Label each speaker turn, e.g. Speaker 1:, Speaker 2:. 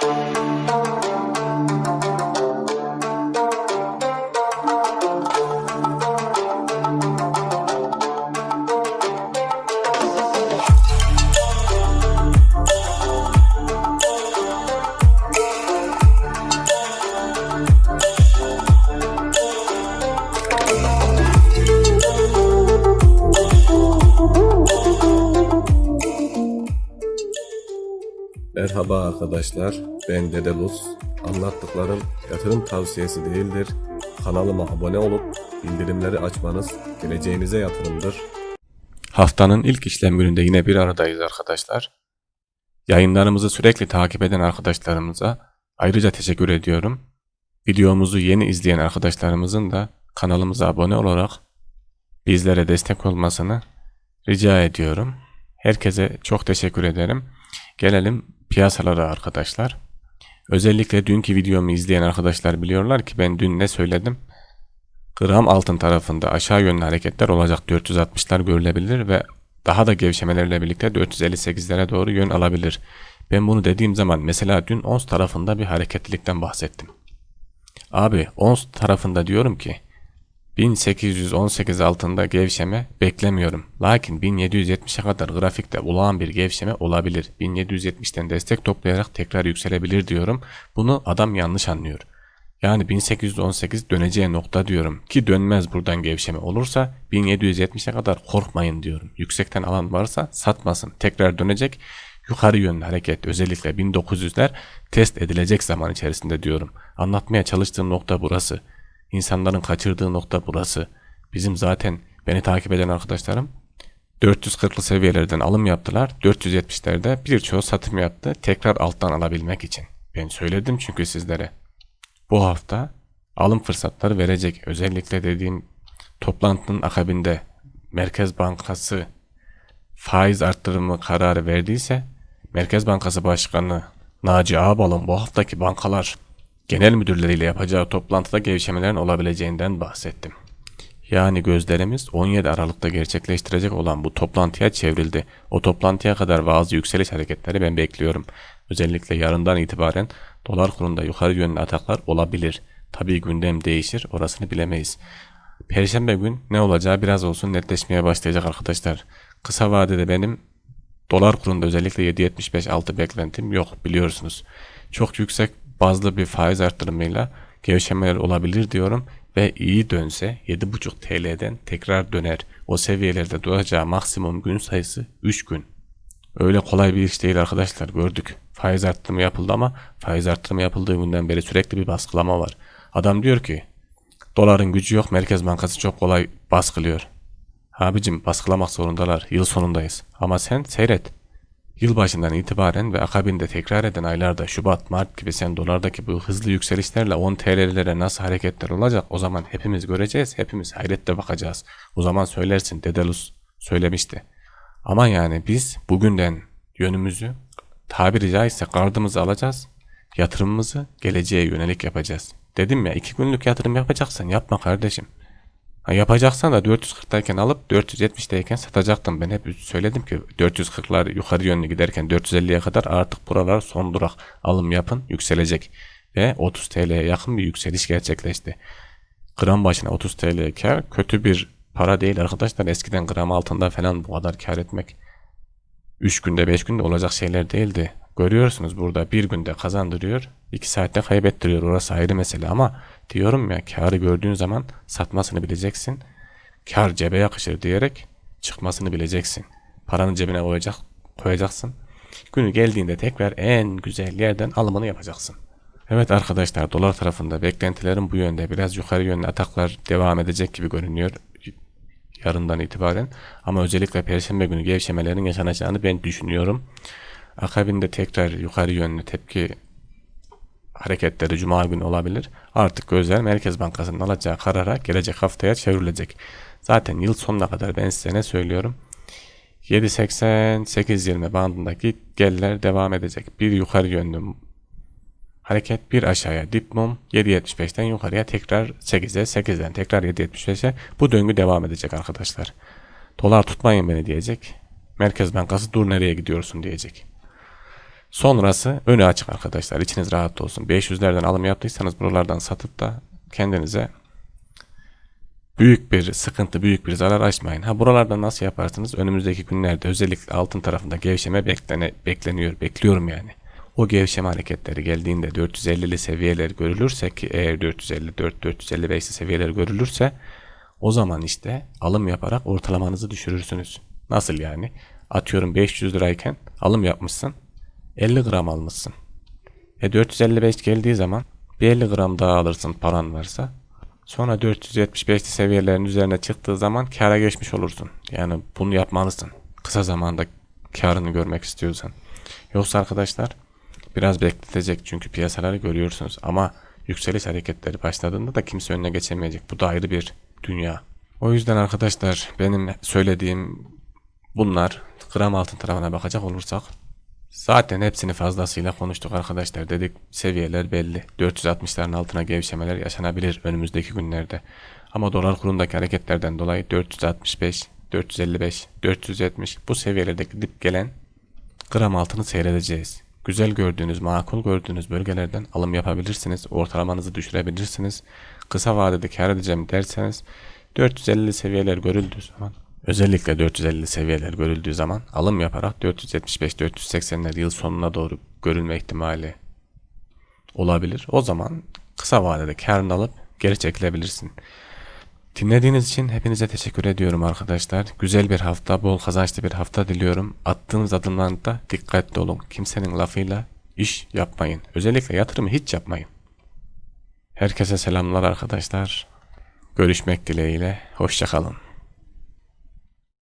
Speaker 1: Thank you. Merhaba arkadaşlar, ben Dede Luz. Anlattıklarım yatırım tavsiyesi değildir. Kanalıma abone olup bildirimleri açmanız geleceğinize yatırımdır. Haftanın ilk işlem gününde yine bir aradayız arkadaşlar. Yayınlarımızı sürekli takip eden arkadaşlarımıza ayrıca teşekkür ediyorum. Videomuzu yeni izleyen arkadaşlarımızın da kanalımıza abone olarak bizlere destek olmasını rica ediyorum. Herkese çok teşekkür ederim. Gelelim piyasalara arkadaşlar. Özellikle dünkü videomu izleyen arkadaşlar biliyorlar ki ben dün ne söyledim? Gram altın tarafında aşağı yönlü hareketler olacak 460'lar görülebilir ve daha da gevşemelerle birlikte 458'lere doğru yön alabilir. Ben bunu dediğim zaman mesela dün ons tarafında bir hareketlilikten bahsettim. Abi ons tarafında diyorum ki 1818 altında gevşeme beklemiyorum. Lakin 1770'e kadar grafikte olağan bir gevşeme olabilir. 1770'ten destek toplayarak tekrar yükselebilir diyorum. Bunu adam yanlış anlıyor. Yani 1818 döneceği nokta diyorum ki dönmez buradan gevşeme olursa 1770'e kadar korkmayın diyorum. Yüksekten alan varsa satmasın. Tekrar dönecek. Yukarı yönlü hareket özellikle 1900'ler test edilecek zaman içerisinde diyorum. Anlatmaya çalıştığım nokta burası. İnsanların kaçırdığı nokta burası. Bizim zaten beni takip eden arkadaşlarım 440'lı seviyelerden alım yaptılar. 470'lerde birçoğu satım yaptı. Tekrar alttan alabilmek için. Ben söyledim çünkü sizlere. Bu hafta alım fırsatları verecek. Özellikle dediğim toplantının akabinde Merkez Bankası faiz arttırımı kararı verdiyse Merkez Bankası Başkanı Naci Ağbal'ın bu haftaki bankalar genel müdürleriyle yapacağı toplantıda gevşemelerin olabileceğinden bahsettim. Yani gözlerimiz 17 Aralık'ta gerçekleştirecek olan bu toplantıya çevrildi. O toplantıya kadar bazı yükseliş hareketleri ben bekliyorum. Özellikle yarından itibaren dolar kurunda yukarı yönlü ataklar olabilir. Tabii gündem değişir, orasını bilemeyiz. Perşembe gün ne olacağı biraz olsun netleşmeye başlayacak arkadaşlar. Kısa vadede benim dolar kurunda özellikle 7.75 altı beklentim yok biliyorsunuz. Çok yüksek bazlı bir faiz arttırımıyla gevşemeler olabilir diyorum ve iyi dönse 7.5 TL'den tekrar döner. O seviyelerde duracağı maksimum gün sayısı 3 gün. Öyle kolay bir iş değil arkadaşlar gördük. Faiz arttırımı yapıldı ama faiz arttırımı yapıldığı günden beri sürekli bir baskılama var. Adam diyor ki doların gücü yok Merkez Bankası çok kolay baskılıyor. Abicim baskılamak zorundalar yıl sonundayız ama sen seyret. Yılbaşından itibaren ve akabinde tekrar eden aylarda Şubat, Mart gibi sen dolardaki bu hızlı yükselişlerle 10 TL'lere nasıl hareketler olacak o zaman hepimiz göreceğiz, hepimiz hayretle bakacağız. O zaman söylersin Dedelus söylemişti. Ama yani biz bugünden yönümüzü tabiri caizse gardımızı alacağız, yatırımımızı geleceğe yönelik yapacağız. Dedim ya iki günlük yatırım yapacaksan yapma kardeşim. Yapacaksan da 440'dayken alıp 470'deyken satacaktım. Ben hep söyledim ki 440'lar yukarı yönlü giderken 450'ye kadar artık buralar son durak. Alım yapın yükselecek. Ve 30 TL'ye yakın bir yükseliş gerçekleşti. Gram başına 30 TL kar kötü bir para değil arkadaşlar. Eskiden gram altında falan bu kadar kar etmek 3 günde 5 günde olacak şeyler değildi. Görüyorsunuz burada bir günde kazandırıyor, 2 saatte kaybettiriyor. Orası ayrı mesele ama diyorum ya karı gördüğün zaman satmasını bileceksin. Kar cebe yakışır diyerek çıkmasını bileceksin. Paranı cebine koyacak, koyacaksın. Günü geldiğinde tekrar en güzel yerden alımını yapacaksın. Evet arkadaşlar dolar tarafında beklentilerim bu yönde. Biraz yukarı yönlü ataklar devam edecek gibi görünüyor yarından itibaren. Ama özellikle perşembe günü gevşemelerin yaşanacağını ben düşünüyorum. Akabinde tekrar yukarı yönlü tepki hareketleri cuma günü olabilir. Artık gözler Merkez Bankası'nın alacağı karara gelecek haftaya çevrilecek. Zaten yıl sonuna kadar ben size ne söylüyorum? 7.80-8.20 bandındaki geller devam edecek. Bir yukarı yönlü hareket bir aşağıya dip mum 7.75'ten yukarıya tekrar 8'e 8'den tekrar 7.75'e bu döngü devam edecek arkadaşlar. Dolar tutmayın beni diyecek. Merkez Bankası dur nereye gidiyorsun diyecek. Sonrası önü açık arkadaşlar. İçiniz rahat olsun. 500'lerden alım yaptıysanız buralardan satıp da kendinize büyük bir sıkıntı, büyük bir zarar açmayın. Ha buralarda nasıl yaparsınız? Önümüzdeki günlerde özellikle altın tarafında gevşeme beklene, bekleniyor, bekliyorum yani. O gevşeme hareketleri geldiğinde 450'li seviyeler görülürse ki eğer 454 455'li seviyeler görülürse o zaman işte alım yaparak ortalamanızı düşürürsünüz. Nasıl yani? Atıyorum 500 lirayken alım yapmışsın. 50 gram almışsın. E 455 geldiği zaman bir 50 gram daha alırsın paran varsa. Sonra 475'li seviyelerin üzerine çıktığı zaman kâra geçmiş olursun. Yani bunu yapmalısın. Kısa zamanda karını görmek istiyorsan. Yoksa arkadaşlar biraz bekletecek çünkü piyasaları görüyorsunuz. Ama yükseliş hareketleri başladığında da kimse önüne geçemeyecek. Bu da ayrı bir dünya. O yüzden arkadaşlar benim söylediğim bunlar gram altın tarafına bakacak olursak Zaten hepsini fazlasıyla konuştuk arkadaşlar dedik seviyeler belli. 460'ların altına gevşemeler yaşanabilir önümüzdeki günlerde. Ama dolar kurundaki hareketlerden dolayı 465, 455, 470 bu seviyelerdeki dip gelen gram altını seyredeceğiz. Güzel gördüğünüz, makul gördüğünüz bölgelerden alım yapabilirsiniz. Ortalamanızı düşürebilirsiniz. Kısa vadede kar edeceğim derseniz 450 seviyeler görüldüğü zaman özellikle 450 seviyeler görüldüğü zaman alım yaparak 475-480'ler yıl sonuna doğru görülme ihtimali olabilir. O zaman kısa vadede karını alıp geri çekilebilirsin. Dinlediğiniz için hepinize teşekkür ediyorum arkadaşlar. Güzel bir hafta, bol kazançlı bir hafta diliyorum. Attığınız adımlarda dikkatli olun. Kimsenin lafıyla iş yapmayın. Özellikle yatırımı hiç yapmayın. Herkese selamlar arkadaşlar. Görüşmek dileğiyle. Hoşçakalın.